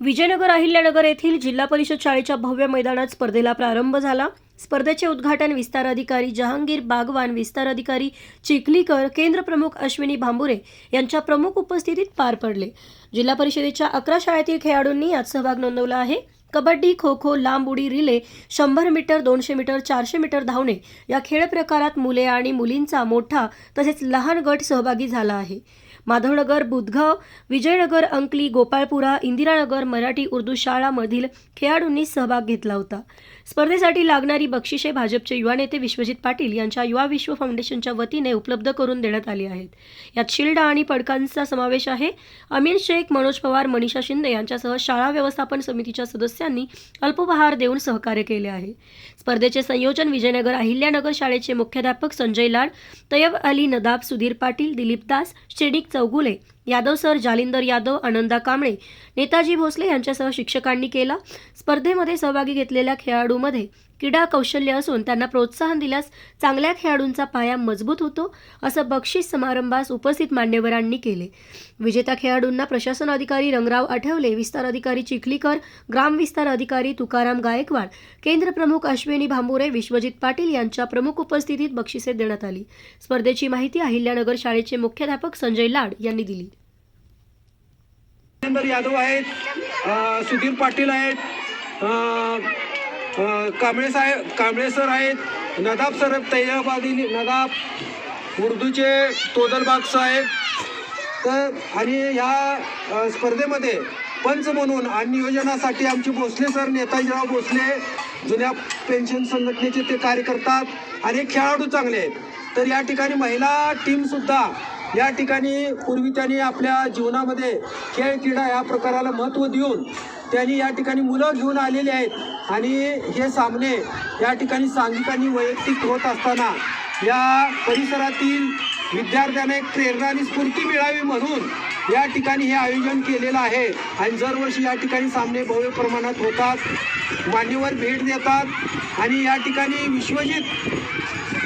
विजयनगर अहिल्यानगर येथील जिल्हा परिषद शाळेच्या भव्य मैदानात स्पर्धेला प्रारंभ झाला. स्पर्धेचे उद्घाटन विस्तार अधिकारी जहांगीर बागवान विस्तार अधिकारी चिखलीकर केंद्र प्रमुख अश्विनी भांबुरे यांच्या प्रमुख उपस्थितीत पार पडले. जिल्हा परिषदेच्या अकरा शाळेतील खेळाडूंनी यात सहभाग नोंदवला आहे. कबड्डी खो खो लांब उडी रिले शंभर मीटर दोनशे मीटर चारशे मीटर धावणे या खेळ प्रकारात मुले आणि मुलींचा मोठा तसेच लहान गट सहभागी झाला आहे. माधवनगर बुधगाव विजयनगर अंकली गोपाळपुरा इंदिरानगर मराठी उर्दू शाळामधील खेळाडूंनी सहभाग घेतला होता. स्पर्धेसाठी लागणारी बक्षिसे भाजपचे युवा नेते विश्वजित पाटील यांच्या युवा विश्व फाउंडेशनच्या वतीने उपलब्ध करून देण्यात आली आहेत. यात शिल्ड आणि पडकांचा समावेश आहे. अमीर शेख मनोज पवार मनीषा शिंदे यांच्यासह शाळा व्यवस्थापन समितीच्या सदस्य सदस्यांनी अल्पोपहार देऊन सहकार्य केले आहे. स्पर्धेचे संयोजन विजयनगर अहिल्यानगर शाळेचे मुख्याध्यापक संजय लाड तयब अली नदाब सुधीर पाटील दिलीप दास श्रेणिक चौगुले यादव सर जालिंदर यादव आनंदा कांबळे नेताजी भोसले यांच्यासह शिक्षकांनी केला. स्पर्धेमध्ये सहभागी घेतलेल्या खेळाडूमध्ये क्रीडा कौशल्य असून त्यांना प्रोत्साहन दिल्यास चांगल्या खेळाडूंचा पाया मजबूत होतो असं बक्षीस समारंभास उपस्थित मान्यवरांनी केले. विजेता खेळाडूंना प्रशासन अधिकारी रंगराव आठवले विस्तार अधिकारी चिखलीकर ग्राम विस्तार अधिकारी तुकाराम गायकवाड केंद्र प्रमुख अश्विनी भांबुरे विश्वजित पाटील यांच्या प्रमुख उपस्थितीत बक्षिसे देण्यात आली. स्पर्धेची माहिती अहिल्यानगर शाळेचे मुख्याध्यापक संजय लाड यांनी दिली. राजेंद्र यादव आहेत सुधीर पाटील आहेत कांबळे साहेब कांबळे सर आहेत नदाब सर तैयबादी नदाब उर्दूचे तोदलबाग साहेब. तर आणि ह्या स्पर्धेमध्ये पंच म्हणून आणि नियोजनासाठी आमचे भोसले सर नेताजीराव भोसले जुन्या पेन्शन संघटनेचे ते कार्य करतात आणि खेळाडू चांगले आहेत. तर या ठिकाणी महिला टीमसुद्धा या ठिकाणी पूर्वी त्यांनी आपल्या जीवनामध्ये खेळ क्रीडा या प्रकाराला महत्त्व देऊन त्यांनी या ठिकाणी मुलं घेऊन आलेली आहेत. आणि हे सामने या ठिकाणी सांघिक आणि वैयक्तिक होत असताना या परिसरातील विद्यार्थ्यांना एक प्रेरणा आणि स्फूर्ती मिळावी म्हणून या ठिकाणी हे आयोजन केलेलं आहे. आणि दरवर्षी या ठिकाणी सामने भव्य प्रमाणात होतात. मान्यवर भेट देतात. आणि या ठिकाणी विश्वजित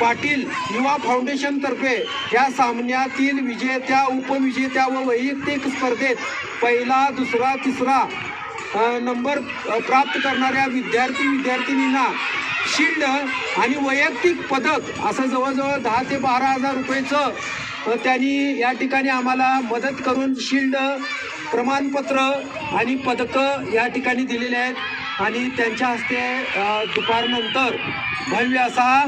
पाटील युवा फाउंडेशनतर्फे या सामन्यातील विजेत्या उपविजेत्या व वैयक्तिक स्पर्धेत पहिला दुसरा तिसरा नंबर प्राप्त करणाऱ्या विद्यार्थी विद्यार्थिनींना शिल्ड आणि वैयक्तिक पदक असं जवळजवळ दहा ते बारा हजार रुपयेचं त्यांनी या ठिकाणी आम्हाला मदत करून शिल्ड प्रमाणपत्र आणि पदकं या ठिकाणी दिलेले आहेत. आणि त्यांच्या हस्ते दुपारनंतर भव्य असा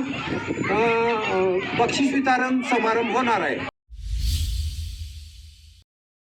बक्षीस वितरण समारंभ होणार आहे.